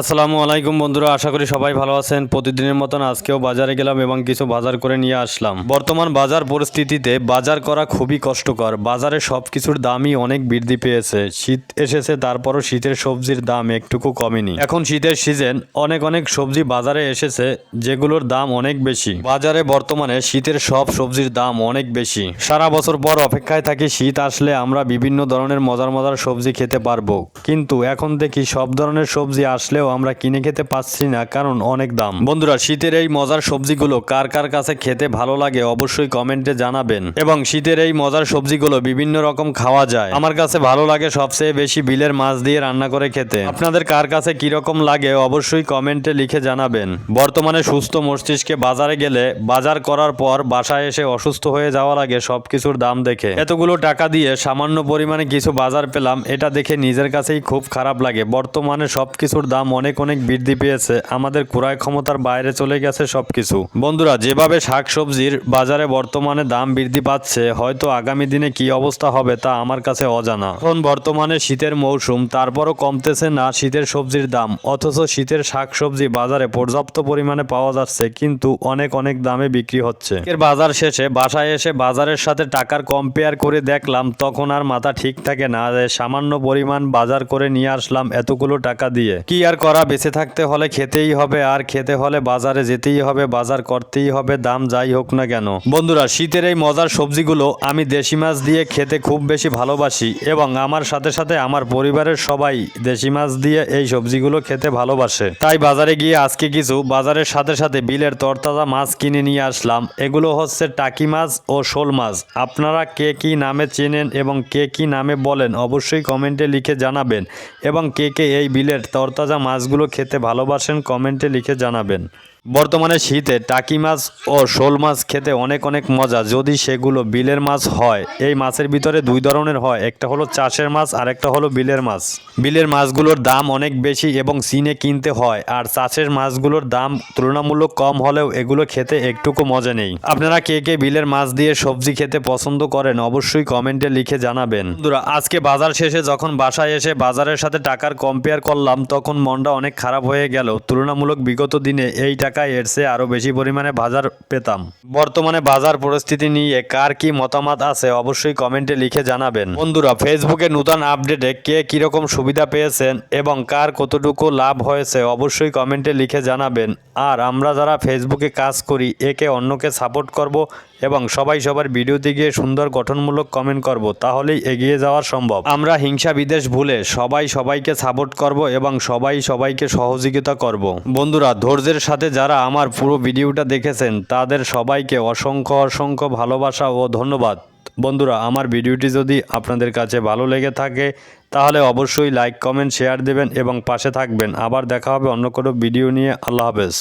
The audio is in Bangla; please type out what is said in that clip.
আসসালামু আলাইকুম বন্ধুরা, আশা করি সবাই ভালো আছেন। প্রতিদিনের মতন আজকেও বাজারে গেলাম এবং কিছু বাজার করে নিয়ে আসলাম। বর্তমান বাজার পরিস্থিতিতে বাজার করা খুবই কষ্টকর। বাজারে সব কিছুর দামই অনেক বৃদ্ধি পেয়েছে। শীত এসেছে, তারপরও শীতের সবজির দাম একটুকু কমেনি। এখন শীতের সিজন অনেক অনেক সবজি বাজারে এসেছে, যেগুলোর দাম অনেক বেশি। বাজারে বর্তমানে শীতের সব সবজির দাম অনেক বেশি। সারা বছর পর অপেক্ষায় থাকি, শীত আসলে আমরা বিভিন্ন ধরনের মজার মজার সবজি খেতে পারব। কিন্তু এখন দেখি সব ধরনের সবজি আসলেও আমরা কিনে খেতে পাচ্ছি না, কারণ অনেক দাম। বন্ধুরা, শীতের এই মজার সবজিগুলো কার কার কাছে খেতে ভালো লাগে অবশ্যই কমেন্টে জানাবেন। এবং শীতের এই মজার সবজিগুলো বিভিন্ন রকম খাওয়া যায়। আমার কাছে ভালো লাগে সবচেয়ে বেশি বিলের মাছ দিয়ে রান্না করে খেতে। আপনাদের কার কাছে কীরকম লাগে অবশ্যই কমেন্টে লিখে জানাবেন। বর্তমানে সুস্থ মস্তিষ্কে বাজারে গেলে বাজার করার পর বাসায় এসে অসুস্থ হয়ে যাওয়া লাগে সবকিছুর দাম দেখে। এতগুলো টাকা দিয়ে সামান্য পরিমাণে কিছু বাজার পেলাম, এটা দেখে নিজের কাছেই খুব খারাপ লাগে। বর্তমানে সবকিছুর দাম অনেক অনেক বৃদ্ধি পেয়েছে, আমাদের ক্রয় ক্ষমতার বাইরে চলে গেছে সবকিছু। বন্ধুরা, যেভাবে শাকসবজির বাজারে বর্তমানে দাম বৃদ্ধি পাচ্ছে, হয়তো আগামী দিনে কি অবস্থা হবে তা আমার কাছে অজানা। এখন বর্তমানে শীতের মৌসুম, তারপরও কমতেছে না শীতের সবজির দাম, অথচ শীতের শাকসবজি বাজারে পর্যাপ্ত পরিমাণে পাওয়া যাচ্ছে, কিন্তু অনেক অনেক দামে বিক্রি হচ্ছে। এর বাজার শেষে বাসায় এসে বাজারের সাথে টাকার কম্পেয়ার করে দেখলাম, তখন আর মাথা ঠিক থাকে না, সামান্য পরিমাণ বাজার করে নিয়ে আসলাম এতগুলো টাকা দিয়ে। কি আর করা, বেঁচে থাকতে হলে খেতেই হবে, আর খেতে হলে বাজারে যেতেই হবে, বাজার করতেই হবে, দাম যাই হোক না কেন। বন্ধুরা, শীতের এই মজার সবজিগুলো আমি দেশি মাছ দিয়ে খেতে খুব বেশি ভালোবাসি এবং আমার সাথে সাথে আমার পরিবারের সবাই দেশি মাছ দিয়ে এই সবজিগুলো খেতে ভালোবাসে। তাই বাজারে গিয়ে আজকে কিছু, বাজারের সাথে সাথে বিলের তরতাজা মাছ কিনে নিয়ে আসলাম। এগুলো হচ্ছে টাকি মাছ ও শোল মাছ। আপনারা কে কি নামে চেনেন এবং কে কি নামে বলেন, অবশ্যই কমেন্টে লিখে জানাবেন এবং কে কে এই বিলের তরতাজা মাছগুলো খেতে ভালোবাসেন কমেন্টে লিখে জানাবেন। বর্তমানে শীতে টাকি মাছ ও শোল মাছ খেতে অনেক অনেক মজা। যদি সেগুলো বিলের মাছ হয়, এই মাছের ভিতরে দুই ধরনের হয়। একটা হলো চাষের মাছ, আর একটা হলো বিলের মাছ। বিলের মাছগুলোর দাম অনেক বেশি এবং চিনে কিনতে হয়, আর চাষের মাছগুলোর দাম তুলনামূলক কম হলেও এগুলো খেতে একটুকু মজা নেই। আপনারা কে কে বিলের মাছ দিয়ে সবজি খেতে পছন্দ করেন, অবশ্যই কমেন্টে লিখে জানাবেন। বন্ধুরা, আজকে বাজার শেষে যখন বাসায় এসে বাজারের সাথে টাকার কম্পেয়ার করলাম, তখন মনটা অনেক খারাপ হয়ে গেল। তুলনামূলক বিগত দিনে এই টাকায় এর চেয়ে আরও বেশি পরিমাণে বাজার পেতাম। বর্তমানে বাজার পরিস্থিতি নিয়ে কার কি মতামত আছে অবশ্যই কমেন্টে লিখে জানাবেন। বন্ধুরা, ফেসবুকে নতুন আপডেটে কে কীরকম সুবিধা পেয়েছেন এবং কার কতটুকু লাভ হয়েছে অবশ্যই কমেন্টে লিখে জানাবেন। আর আমরা যারা ফেসবুকে কাজ করি, একে অন্যকে সাপোর্ট করব এবং সবাই সবার ভিডিওতে গিয়ে সুন্দর গঠনমূলক কমেন্ট করব, তাহলেই এগিয়ে যাওয়া সম্ভব। আমরা হিংসা বিদেশ ভুলে সবাই সবাইকে সাপোর্ট করব এবং সবাই সবাইকে সহযোগিতা করব। বন্ধুরা, ধৈর্যের সাথে যারা আমার পুরো ভিডিওটা দেখেছেন, তাদের সবাইকে অসংখ্য অসংখ্য ভালোবাসা ও ধন্যবাদ। বন্ধুরা, আমার ভিডিওটি যদি আপনাদের কাছে ভালো লেগে থাকে, তাহলে অবশ্যই লাইক, কমেন্ট, শেয়ার দেবেন এবং পাশে থাকবেন। আবার দেখা হবে অন্য কোনো ভিডিও নিয়ে। আল্লাহ হাফেজ।